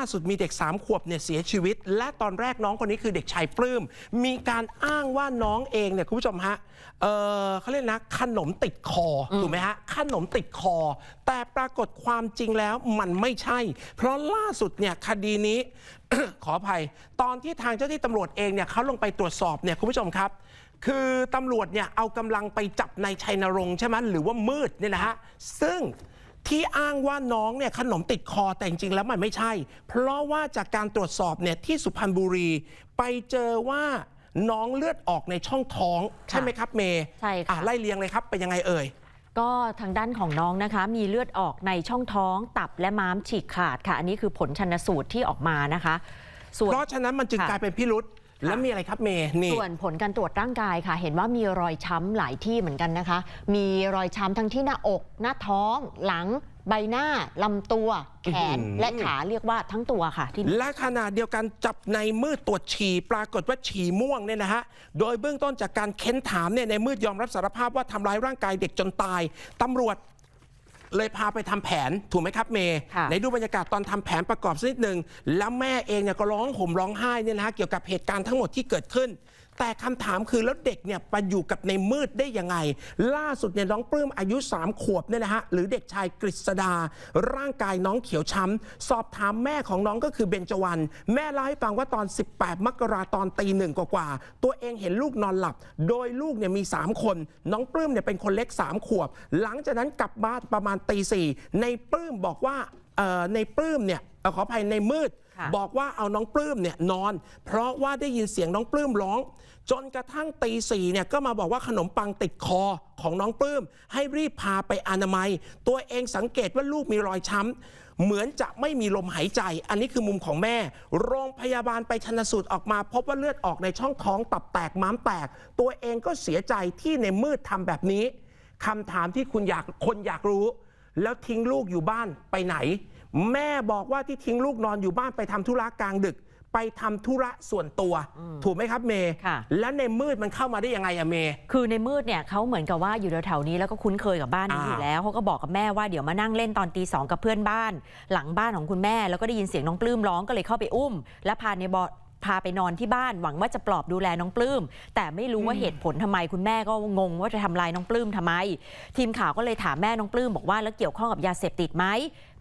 าสุดมีเด็ก 3 ขวบเนี่ยเสียชีวิต และตอนแรกน้องคนนี้คือเด็กชายปลื้ม มีการอ้างว่าน้องเองเนี่ยคุณผู้ชมฮะเออเขาเรียกนะขนมติดคออถูกไหมฮะขนมติดคอ แต่ปรากฏความจริงแล้วมันไม่ใช่ เพราะล่าสุดเนี่ยคดีนี้ ขออภัย ตอนที่ทางเจ้าที่ตำรวจเองเนี่ยเขาลงไปตรวจสอบเนี่ยคุณผู้ชมครับคือตำรวจเนี่ยเอากำลังไปจับนายชัยนรงค์ใช่ไหมหรือว่ามืดเนี่ยนะฮะซึ่ง ที่อ้างว่าน้องเนี่ยขนมติดคอแต่จริงๆแล้วมันไม่ใช่ เพราะว่าจากการตรวจสอบเนี่ยที่สุพรรณบุรี ไปเจอว่าน้องเลือดออกในช่องท้อง ใช่ไหมครับเมย์ใช่ค่ะ อ่ไล่เลียงเลยครับ เป็นยังไงเอ่ย ก็ทางด้านของน้องนะคะ มีเลือดออกในช่องท้อง ตับและม้ามฉีกขาดค่ะ อันนี้คือผลชันสูตรที่ออกมานะคะ ส่วน เพราะฉะนั้นมันจึงค่ะ กลายเป็นพิรุษ แล้วมีอะไรครับเมย์นี่ ส่วนผลการตรวจร่างกายค่ะ เห็นว่ามีรอยช้ำหลายที่เหมือนกันนะคะ มีรอยช้ำทั้งที่หน้าอก หน้าท้อง หลัง ใบหน้า ลำตัว แขน อื้อหือ และขาเรียกว่าทั้งตัวค่ะที่ และขณะเดียวกันจับในมืดตรวจฉี่ปรากฏว่าฉี่ม่วงเนี่ยนะฮะ โดยเบื้องต้นจากการเค้นถามเนี่ยในมืดยอมรับสารภาพว่าทำร้ายร่างกายเด็กจนตายตำรวจ เลยพาไปทำแผนถูกไหมครับเมย์ค่ะไหนดูบรรยากาศตอนทำแผนประกอบสักนิดหนึ่งแล้วแม่เองเนี่ยก็ร้องห่มร้องไห้เนี่ยนะฮะเกี่ยวกับเหตุการณ์ทั้งหมดที่เกิดขึ้น แต่คำถามคือแล้วเด็กเนี่ยไปอยู่กับในมืดได้ยังไง ล่าสุดเนี่ยน้องปลื้มอายุ 3 ขวบเนี่ยนะฮะหรือเด็กชายกฤษดา ร่างกายน้องเขียวช้ำสอบถามแม่ของน้องก็คือเบญจวรรณแม่เล่าให้ฟังว่าตอน 18 มกราตอนตีหนึ่งกว่าๆตัวเองเห็นลูกนอนหลับ โดยลูกเนี่ยมี 3 คน น้องปลื้มเนี่ยเป็นคนเล็ก 3 ขวบ หลังจากนั้นกลับบ้านประมาณตีสี่ในปลื้มบอกว่าในปลื้มเนี่ยขออภัยในมืด บอกว่าเอาน้องปลื้มเนี่ยนอน เพราะว่าได้ยินเสียงน้องปลื้มร้อง จนกระทั่งตีสี่เนี่ยก็มาบอกว่าขนมปังติดคอของน้องปลื้ม ให้รีบพาไปอนามัย ตัวเองสังเกตว่าลูกมีรอยช้ำเหมือนจะไม่มีลมหายใจ อันนี้คือมุมของแม่ โรงพยาบาลไปชนสูตรออกมา พบว่าเลือดออกในช่องท้องตับแตกม้ามแตก ตัวเองก็เสียใจที่ในมืดทำแบบนี้คำถามที่คุณอยากคนอยากรู้ แล้วทิ้งลูกอยู่บ้านไปไหน แม่บอกว่าที่ทิ้งลูกนอนอยู่บ้านไปทำธุระกลางดึก ไปทำธุระส่วนตัว ถูกไหมครับเมย์ค่ะแล้วในมืดมันเข้ามาได้ยังไงอะเมย์คือในมืดเนี่ยเขาเหมือนกับว่าอยู่แถวๆนี้แล้วก็คุ้นเคยกับบ้านนี้อ่าอยู่แล้วเขาก็บอกกับแม่ว่าเดี๋ยวมานั่งเล่นตอนตีสองกับเพื่อนบ้าน หลังบ้านของคุณแม่แล้วก็ได้ยินเสียงน้องปลื้มร้องก็เลยเข้าไปอุ้ม และพาในบอ พาไปนอนที่บ้านหวังว่าจะปลอบดูแลน้องปลื้ม แต่ไม่รู้ว่าเหตุผลทำไมคุณแม่ก็งงว่าจะทำลายน้องปลื้มทำไม ทีมข่าวก็เลยถามแม่น้องปลื้มบอกว่าแล้วเกี่ยวข้องกับยาเสพติดไหม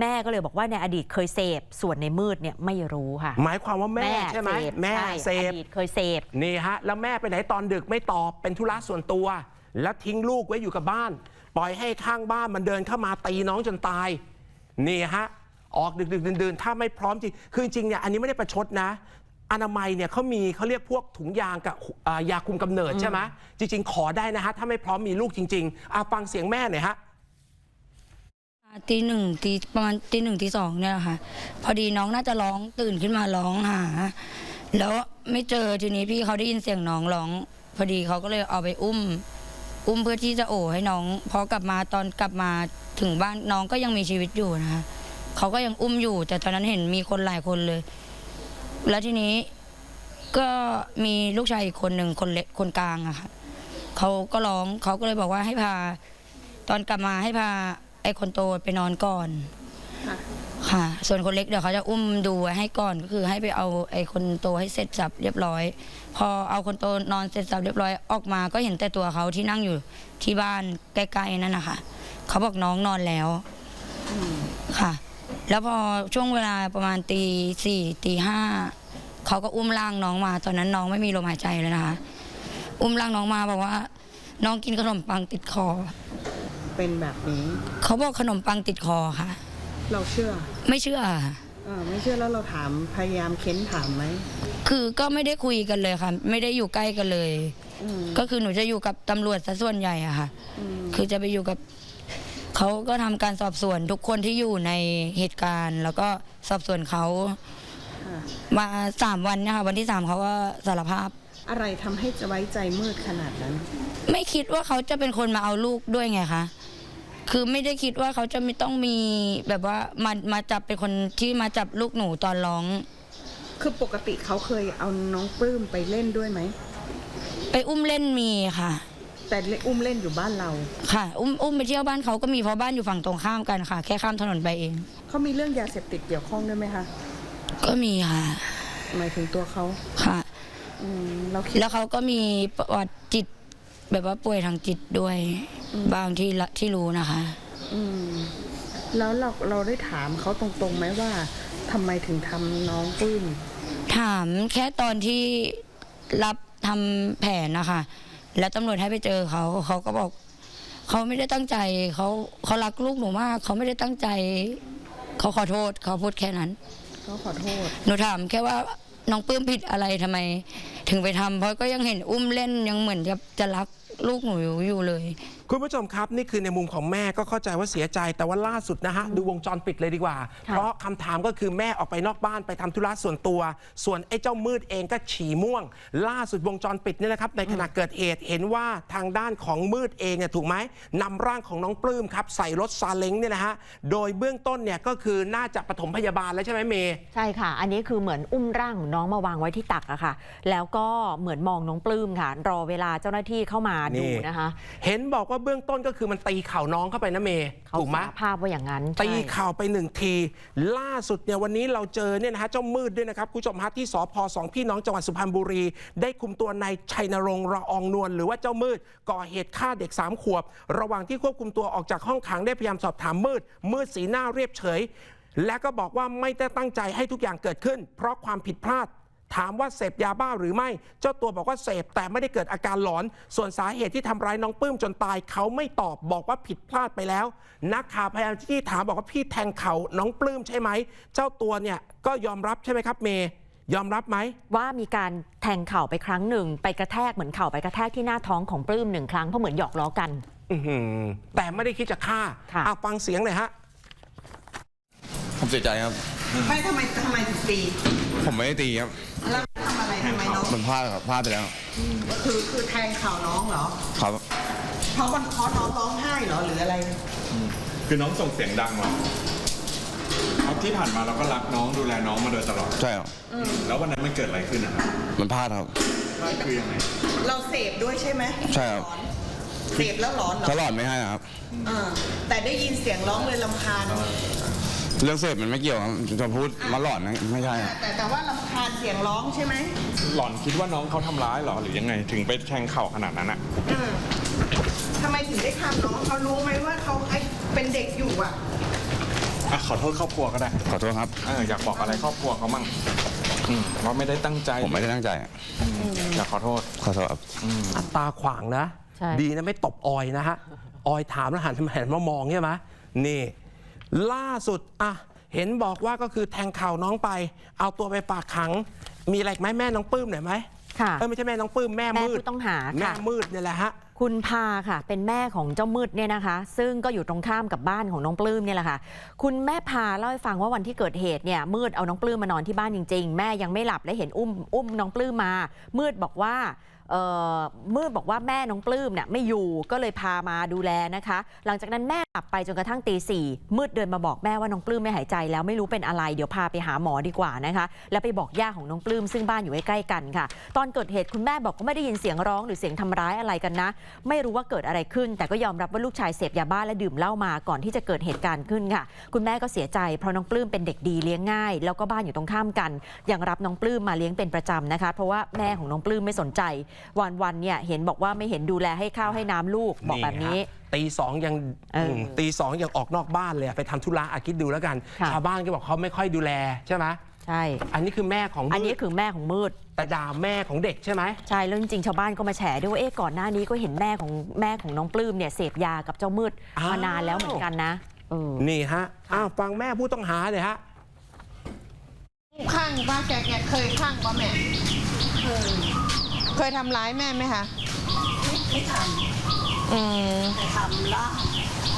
แม่ก็เลยบอกว่าในอดีตเคยเสพส่วนในมืดเนี่ยไม่รู้ค่ะ หมายความว่าแม่ใช่ไหมแม่ใช่เสอพดีตเคยเสพนี่ฮะแล้วแม่ไปไหนตอนดึกไม่ตอบเป็นธุระส่วนตัว แล้วทิ้งลูกไว้อยู่กับบ้าน ปล่อยให้ข้างบ้านมันเดินเข้ามาตีน้องจนตายนี่ฮะออกดึกๆดื่นๆถ้าไม่พร้อมจริง คือจริงๆเนี่ยอันนี้ไม่ได้ประชดนะ อนามัยเนี่ยเขามีเขาเรียกพวกถุงยางกับอ่ายาคุมกำเนิดใช่ไหมจริง ๆ ขอได้นะฮะ ถ้าไม่พร้อมมีลูกจริงๆอะฟังเสียงแม่หน่อยฮะตีหนึ่งตีประมาณตีหนึ่งตีสองเนี่ยแหละค่ะ พอดีน้องน่าจะร้องตื่นขึ้นมาร้องหา แล้วไม่เจอทีนี้พี่เขาได้ยินเสียงน้องร้อง พอดีเขาก็เลยเอาไปอุ้ม อุ้มเพื่อที่จะโอบให้น้องพอกลับมาตอนกลับมาถึงบ้านน้องก็ยังมีชีวิตอยู่นะคะเขาก็ยังอุ้มอยู่ แต่ตอนนั้นเห็นมีคนหลายคนเลย แล้วทีนี้ก็มีลูกชายอีกคนหนึ่งคนเล็กคนกลางอะค่ะเขาก็ร้องเขาก็เลยบอกว่าให้พา ตอนกลับมาให้พาไอ้คนโตไปนอนก่อนค่ะ ส่วนคนเล็กเดี๋ยวเขาจะอุ้มดูไว้ให้ก่อนก็คือให้ไปเอาไอ้คนโตให้เสร็จสับเรียบร้อย พอเอาคนโตนอนเสร็จสับเรียบร้อยออกมาก็เห็นแต่ตัวเขาที่นั่งอยู่ที่บ้านใกล้ๆนั่นนะคะเขาบอกน้องนอนแล้วค่ะ แล้วพอช่วงเวลาประมาณตีสี่ตีห้าเขาก็อุ้มร่างน้องมา ตอนนั้นน้องไม่มีลมหายใจเลยนะคะ อุ้มร่างน้องมาบอกว่า น้องกินขนมปังติดคอ เป็นแบบนี้ เขาบอกขนมปังติดคอค่ะ เราเชื่อไม่เชื่อค่ะเออไม่เชื่อแล้วเราถามพยายามเค้นถามไหมคือก็ไม่ได้คุยกันเลยค่ะ ไม่ได้อยู่ใกล้กันเลย อืมก็คือหนูจะอยู่กับตำรวจซะส่วนใหญ่อะค่ะ อืมคือจะไปอยู่กับ เขาก็ทำการสอบสวนทุกคนที่อยู่ในเหตุการณ์ แล้วก็สอบสวนเขาค่ะมาสามวันเนะคะวันที่สามเขาก็สารภาพ อะไรทำให้จะไว้ใจมืดขนาดนั้น ไม่คิดว่าเขาจะเป็นคนมาเอาลูกด้วยไงคะ คือไม่ได้คิดว่าเขาจะไม่ต้องมีแบบว่ามามาจับเป็นคนที่มาจับลูกหนูตอนร้อง คือปกติเขาเคยเอาน้องปลื้มไปเล่นด้วยไหม ไปอุ้มเล่นมีค่ะ แต่เล่นอุ้มเล่นอยู่บ้านเรา ค่ะ อุ้มอุ้มไปเที่ยวบ้านเขาก็มีเพราะบ้านอยู่ฝั่งตรงข้ามกันค่ะ แค่ข้ามถนนไปเอง เขามีเรื่องยาเสพติดเกี่ยวข้องด้วยไหมคะมีค่ะ หมายถึงตัวเขาค่ะ อืมเราคิด แล้วเขาก็มีประวัติจิต แบบว่าป่วยทางจิตด้วยบางที่ละที่รู้นะคะ อืมแล้วเราเราได้ถามเขาตรงๆไหมว่าทำไมถึงทำน้องปลื้มถามแค่ตอนที่รับทำแผนนะคะ แล้วตำรวจให้ไปเจอเขาเขาก็บอกเขาไม่ได้ตั้งใจเขาเขารักลูกหนูมากเขาไม่ได้ตั้งใจเขาขอโทษเขาพูดแค่นั้นเขาขอโทษหนูถามแค่ว่าน้องปลื้มผิดอะไรทำไม ถึงไปทำเพราะก็ยังเห็นอุ้มเล่นยังเหมือนจะจะรักลูกหนูอยู่เลยคุณผู้ชมครับ นี่คือในมุมของแม่ก็เข้าใจว่าเสียใจ แต่ว่าล่าสุดนะฮะ ดูวงจรปิดเลยดีกว่าค่ะเพราะคำถามก็คือแม่ออกไปนอกบ้านไปทำธุระส่วนตัว ส่วนไอ้เจ้ามืดเองก็ฉี่ม่วง ล่าสุดวงจรปิดเนี่ยนะครับในขณะเกิดเหตุเห็นว่าทางด้านของมืดเองเนี่ยถูกไหมนำร่างของน้องปลื้มครับใส่รถซาเล้งเนี่ยนะฮะโดยเบื้องต้นเนี่ยก็คือน่าจะปฐมพยาบาลแล้วใช่ไหมเมย์ ใช่ค่ะ อันนี้คือเหมือนอุ้มร่างของน้องมาวางไว้ที่ตักอะค่ะ แล้วก็เหมือนมองน้องปลื้มค่ะ รอเวลาเจ้าหน้าที่เข้ามาดูนะคะ เห็นบอกว่าเบื้องต้นก็คือมันตีเข่าน้องเข้าไปนะเมย์เขาถูกไหมสารภาพว่าอย่างนั้น ตีใช่ข่าวไปหนึ่งที ล่าสุดเนี่ยวันนี้เราเจอเนี่ยนะฮะเจ้ามืดด้วยนะครับคุณผู้ชมฮะที่สพสองพี่น้องจังหวัดสุพรรณบุรี ได้คุมตัวนายชัยนรงค์ระอองนวลหรือว่าเจ้ามืดก่อเหตุฆ่าเด็ก 3 ขวบ ระหว่างที่ควบคุมตัวออกจากห้องขังได้พยายามสอบถามมืด มืดสีหน้าเรียบเฉย และก็บอกว่าไม่ได้ตั้งใจให้ทุกอย่างเกิดขึ้น เพราะความผิดพลาด ถามว่าเสพยาบ้าหรือไม่ เจ้าตัวบอกว่าเสพแต่ไม่ได้เกิดอาการหลอน ส่วนสาเหตุที่ทำร้ายน้องปื้มจนตาย เขาไม่ตอบบอกว่าผิดพลาดไปแล้ว นักข่าวพยายามที่ถามบอกว่าพี่แทงเขาน้องปลื้มใช่ไหม เจ้าตัวเนี่ยก็ยอมรับใช่ไหมครับเมย์ยอมรับไหม ว่ามีการแทงเข่าไปครั้งหนึ่ง ไปกระแทกเหมือนเข่าไปกระแทกที่หน้าท้องของปลื้มหนึ่งครั้งเพราะเหมือนหยอกล้อกันอื้อหือแต่ไม่ได้คิดจะฆ่าค่ะเอาฟังเสียงหน่อยฮะผมเสียใจครับไม่ทำไมทำไมถึงตี ผมไม่ได้ตีครับ แล้วทำอะไรทำไมน้องมันพลาดครับพลาดไปแล้วคือคือแทงข่าวน้องเหรอครับเพราะมันเพราะน้องร้องไห้เหรอหรืออะไร คือน้องส่งเสียงดังมาเพราะที่ผ่านมาเราก็รักน้องดูแลน้องมาโดยตลอด ใช่ครับแล้ววันนั้นมันเกิดอะไรขึ้นนะครับ มันพลาดครับนั่นคือยังไงเราเสพด้วยใช่ไหมใช่ครับหลอนเสพแล้วหลอนเหรอตลอดไม่ให้นะครับเออแต่ได้ยินเสียงร้องเลยลำคาญ เรื่องเสพมันไม่เกี่ยวครับจะพูดมาหลอนนะไม่ใช่ครับ แต่แต่ว่าลำคาญเสียงร้องใช่ไหมหล่อนคิดว่าน้องเขาทำร้ายเหรอหรือยังไงถึงไปแทงเข่าขนาดนั้นอะเออทำไมถึงได้ทำน้องเขารู้ไหมว่าเขาไอ้เป็นเด็กอยู่อะ อะขอโทษครอบครัวก็ได้ขอโทษครับ เอออยากบอกอะไรครอบครัวเขามั่งอืมว่าไม่ได้ตั้งใจผมไม่ได้ตั้งใจอยากขอโทษ ขอโทษครับ อัตราขวางนะ ใช่ ดีนะไม่ตบออยนะฮะ ออยถามแล้วหันหันมามองใช่ไหมนี่ ล่าสุดอะเห็นบอกว่าก็คือแทงเข่าน้องไป เอาตัวไปฝากขัง มีอะไรอีกไหมแม่น้องปื้มหน่อยไหมค่ะเออไม่ใช่แม่น้องปื้มแม่แม่มืดผู้ต้องหาแม่ค่ะ มืดเนี่ยแหละฮะ คุณพาค่ะ เป็นแม่ของเจ้ามืดเนี่ยนะคะ ซึ่งก็อยู่ตรงข้ามกับบ้านของน้องปลื้มเนี่ยแหละค่ะ คุณแม่พาเล่าให้ฟังว่าวันที่เกิดเหตุเนี่ยมืดเอาน้องปลื้มมานอนที่บ้านจริง ๆ แม่ยังไม่หลับและเห็นอุ้มอุ้มน้องปลื้มมา มืดบอกว่าเอ่อมืดบอกว่าแม่น้องปลื้มเนี่ยไม่อยู่ก็เลยพามาดูแลนะคะ หลังจากนั้นแม่ หลับไปจนกระทั่งตีสี่มืดเดินมาบอกแม่ว่าน้องปลื้มไม่หายใจแล้วไม่รู้เป็นอะไรเดี๋ยวพาไปหาหมอดีกว่านะคะ แล้วไปบอกย่าของน้องปลื้มซึ่งบ้านอยู่ใกล้ๆกันค่ะ ตอนเกิดเหตุคุณแม่บอกว่าไม่ได้ยินเสียงร้องหรือเสียงทำร้ายอะไรกันนะ ไม่รู้ว่าเกิดอะไรขึ้น แต่ก็ยอมรับว่าลูกชายเสพยาบ้าและดื่มเหล้ามาก่อนที่จะเกิดเหตุการณ์ขึ้นค่ะ คุณแม่ก็เสียใจเพราะน้องปลื้มเป็นเด็กดีเลี้ยงง่าย แล้วก็บ้านอยู่ตรงข้ามกัน ยังรับน้องปลื้มมาเลี้ยงเป็นประจำนะคะ เพราะว่าแม่ของน้องปลื้มไม่สนใจ วันๆเนี่ยเห็นบอกว่าไม่เห็นดูแลให้ข้าวให้น้ำลูกบอกแบบนี้ฮะตีสองยังเอออืมตีสองยังออกนอกบ้านเลยอะไปทำธุระอาคิดดูแล้วกันค่ะ ชาวบ้านก็บอกเขาไม่ค่อยดูแลใช่ไหมใช่ อันนี้คือแม่ของมืดอันนี้คือแม่ของมืด แต่ด่าแม่ของเด็กใช่ไหม ใช่แล้วจริงๆชาวบ้านก็มาแฉด้วยว่าเอ๊ะก่อนหน้านี้ก็เห็นแม่ของแม่ของน้องปลื้มเนี่ยเสพยากับเจ้ามืดอ้าว มานานแล้วเหมือนกันนะเออ นี่ฮะอ้าวฟังแม่ผู้ต้องหาเลยฮะ ข้างป้าแกแกเคยข้างป้าแม่เคยเคยทำร้ายแม่ไหมคะ ไม่ทอืมำแต่ทำล่า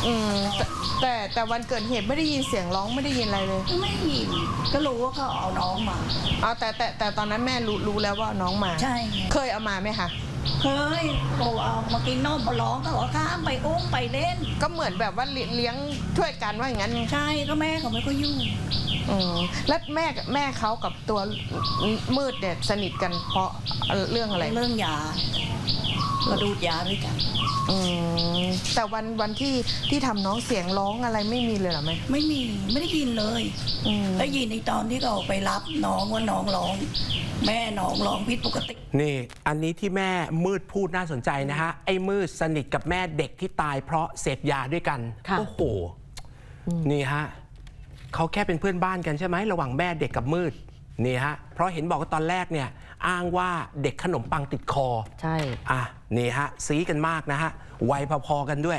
อืมแต่แต่แต่วันเกิดเหตุไม่ได้ยินเสียงร้องไม่ได้ยินอะไรเลยไม่ยินก็รู้ว่าเขาเอาน้องมา เอาแต่แต่แต่ตอนนั้นแม่รู้รู้แล้วว่าน้องมา ใช่ไงเคยเอามาไหมคะเคยโอ้เอามากินนมมาร้องเขาก็ข้ามไปอุ้มไปเล่น ก็เหมือนแบบว่าเลี้ยเลี้ยงช่วยกันว่าอย่างนั้นใช่ก็แม่เขาไม่ก็ยุ่งอืมแล้วแม่แม่เขากับตัวมืดเนี่ยสนิทกันเพราะเรื่องอะไร เรื่องยา ก็ดูดยาด้วยกัน อืมแต่วันวันที่ที่ทำน้องเสียงร้องอะไรไม่มีเลยเหรอแม่ไม่มีไม่ได้ยินเลยอืมได้ยินในตอนที่เขาไปรับน้องว่าน้องร้อง แม่น้องร้องผิดปกติ นี่ อันนี้ที่แม่มืดพูดน่าสนใจนะฮะ ไอ้มืดสนิทกับแม่เด็กที่ตายเพราะเสพยาด้วยกัน ค่ะ โอ้โห นี่ฮะเขาแค่เป็นเพื่อนบ้านกันใช่ไหมระหว่างแม่เด็กกับมืด นี่ฮะ เพราะเห็นบอกว่าตอนแรกเนี่ย อ้างว่าเด็กขนมปังติดคอ ใช่ อะ นี่ฮะ ซีกันมากนะฮะวัยพอๆกันด้วย